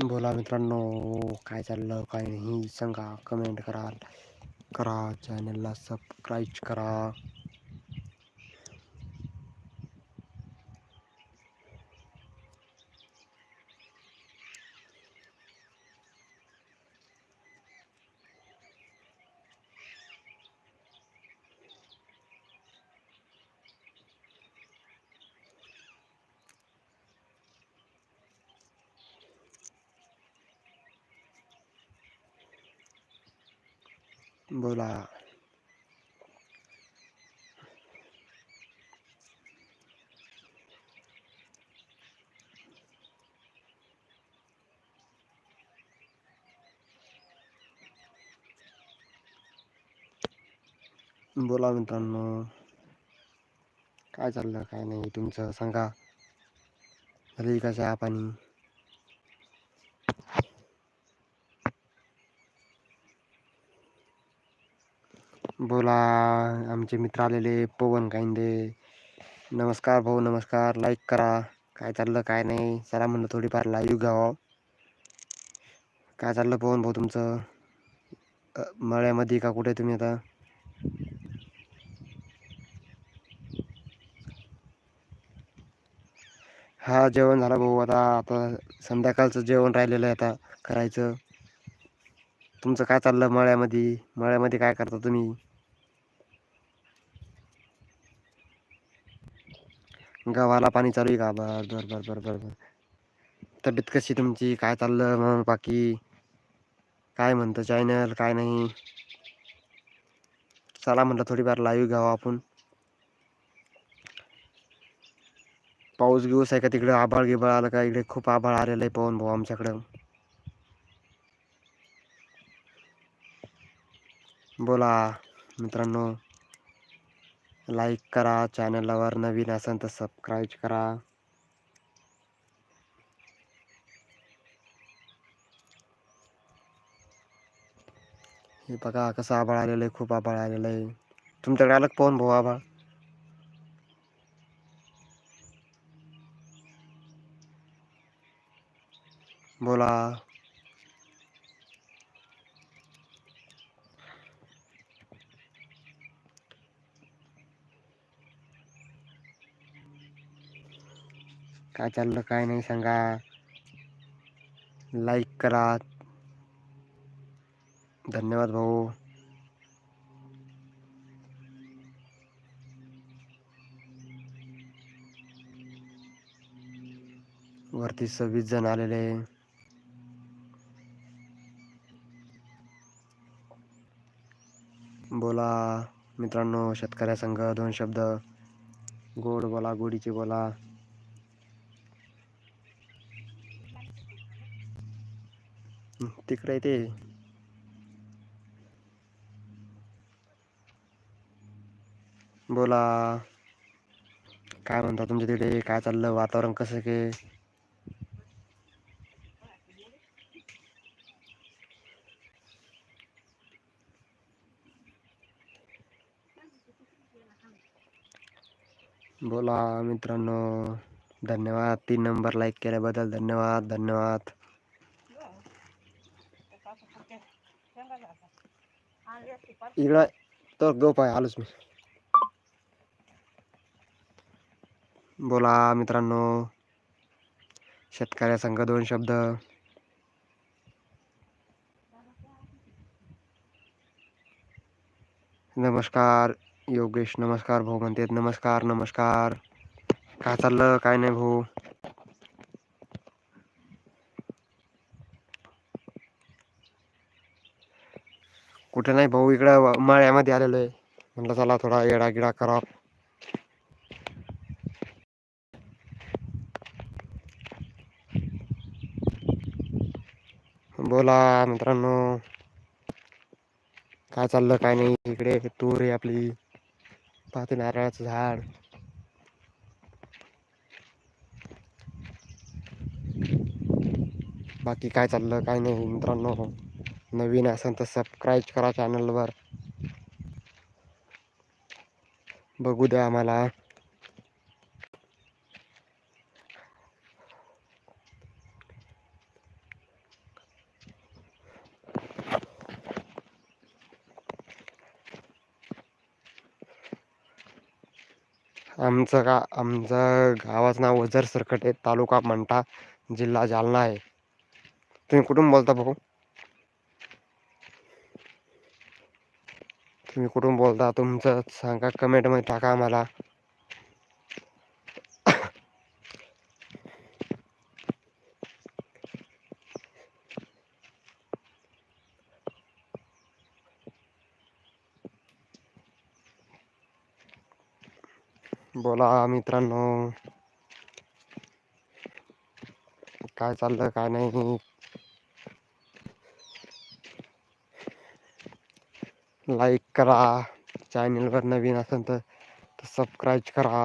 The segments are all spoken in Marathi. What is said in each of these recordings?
बोला मित्रांनो काय चाललं काय नाही सांगा कमेंट कराल करा चॅनलला सबस्क्राईब करा. बोला बोला मित्रांनो काय चाललं काय नाही तुमचं सांगा झाली का चहा पाणी बोला. आमचे मित्र आलेले पवन कांदे नमस्कार भाऊ नमस्कार. लाईक करा. काय चाललं काय नाही. चला म्हणलं थोडीफार लाईव्ह घ्यावं. काय चाललं पवन भाऊ तुमचं? मळ्यामध्ये का कुठे तुम्ही आता? हा जेवण झालं भाऊ. आता आता संध्याकाळचं जेवण राहिलेलं आहे आता करायचं. तुमचं काय चाललं मळ्यामध्ये? मळ्यामध्ये काय करता तुम्ही? गव्हाला पाणी चालू आहे का? बर बर बर बर बर बर. तब्येत कशी तुमची? काय चाललं मग बाकी? काय म्हणतं चॅनल काय नाही? चला म्हटलं थोडीफार लाईव्ह घ्यावं आपण. पाऊस गिऊस आहे का तिकडे? आभाळ गिबाळ आलं का? इकडे खूप आभाळ आलेलं आहे पवन भाऊ आमच्याकडं. बोला मित्रांनो. लाईक करा चॅनलवर नवीन असेल तर सबस्क्राईब करा. हे बघा कसं आभाळ आलेलं आहे खूप आभाळ आलेलं आहे. तुमच्याकडे आलं पाहून भाऊ आभाळ? बोला. काय चाललं काय नाही सांगा. लाईक करा. धन्यवाद भाऊ. वरती सव्वीस जण आलेले बोला मित्रांनो शेतकऱ्या संघ दोन शब्द. गोड बोला गोडीचे बोला हं, तिकडे ते. बोला. काय म्हणता तुमच्या तिकडे? काय चाललं? वातावरण कसं के बोला मित्रांनो. धन्यवाद. तीन नंबर लाईक केल्याबद्दल धन्यवाद. धन्यवाद. इकडं तर गप आहे आलोच मी. बोला मित्रांनो. शेतकऱ्या संघ दोन शब्द. नमस्कार योगेश. नमस्कार भाऊ म्हणते नमस्कार नमस्कार. काय चाललं? काय नाही भाऊ? कुठे नाही भाऊ इकडं माळ्यामध्ये आलेलो आहे. म्हटलं चला थोडा येडा गिडा करा. बोला मित्रांनो काय चाललं काय नाही? इकडे तूर आहे आपली. पाहते नारळाचं झाड. बाकी काय चाललं काय नाही मित्रांनो. नवीन असेल तर सबस्क्राईब करा चॅनलवर बघू द्या आम्हाला. आमचं गा आमचं गावाचं नाव वजर सरकटे तालुका मंठा जिल्हा जालना आहे. तुम्ही कुठून बोलता भाऊ? तुम्ही कुठून बोलता? तुमचं सांगा कमेंटमध्ये टाका आम्हाला. बोला मित्रांनो. काय चाललं काय नाही? लाईक करा. चॅनलवर नवीन असेल तर सबस्क्राईब करा.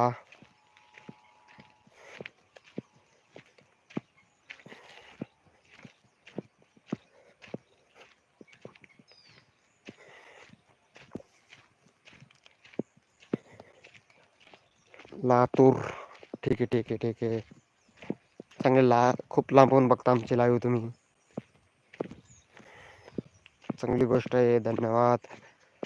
लातूर. ठीक आहे ठीक आहे ठीक आहे. चांगले ला खूप लांबून बघता आमची लाईव्ह तुम्ही. चांगली गोष्ट आहे. धन्यवाद.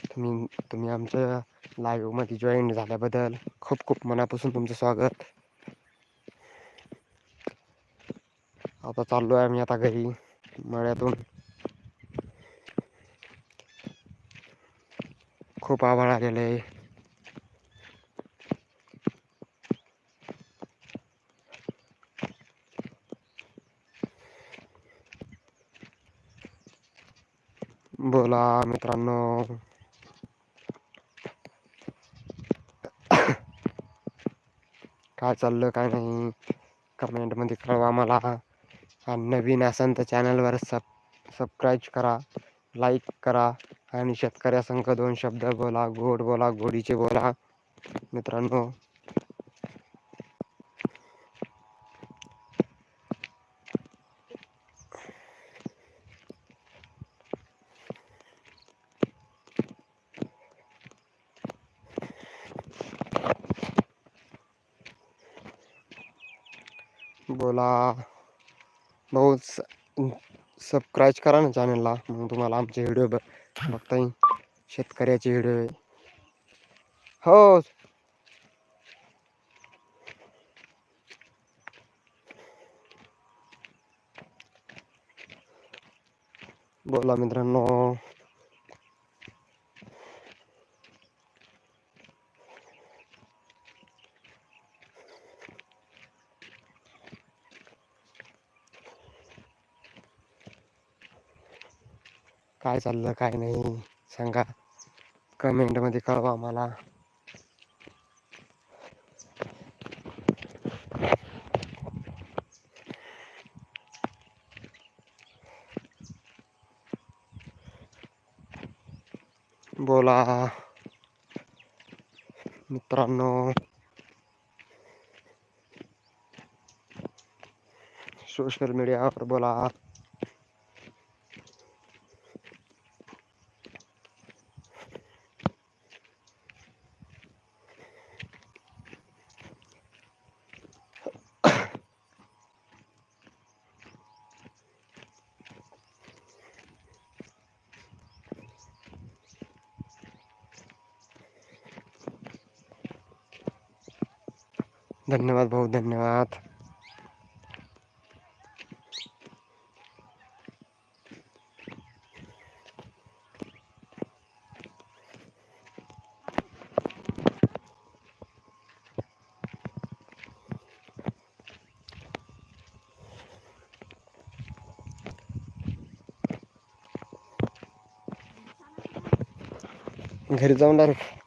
तुम्ही तुम्ही आमच्या लाईव्हमध्ये जॉईन झाल्याबद्दल खूप खूप मनापासून तुमचं स्वागत. आता चाललो आहे आम्ही आता घरी मळ्यातून. खूप आभाळ आलेलं आहे. बोला मित्रांनो. काय चाललं काय नाही. कमेंटमध्ये कळवा मला. आणि नवीन असेल तर चॅनलवर सब सबस्क्राईब करा लाईक करा. आणि शेतकऱ्यासंग दोन शब्द बोला गोड बोला गोडीचे बोला. मित्रांनो बोला भाऊ सबस्क्राईब करा ना चॅनलला मग तुम्हाला आमचे व्हिडिओ बघता येईल शेतकऱ्याचे व्हिडिओ हो. बोला मित्रांनो. काय चाललं काय नाही. सांगा. कमेंटमध्ये कळवा मला. बोला. मित्रांनो. सोशल मीडियावर बोला. धन्यवाद भाऊ धन्यवाद. घरी जाऊन डायरेक्ट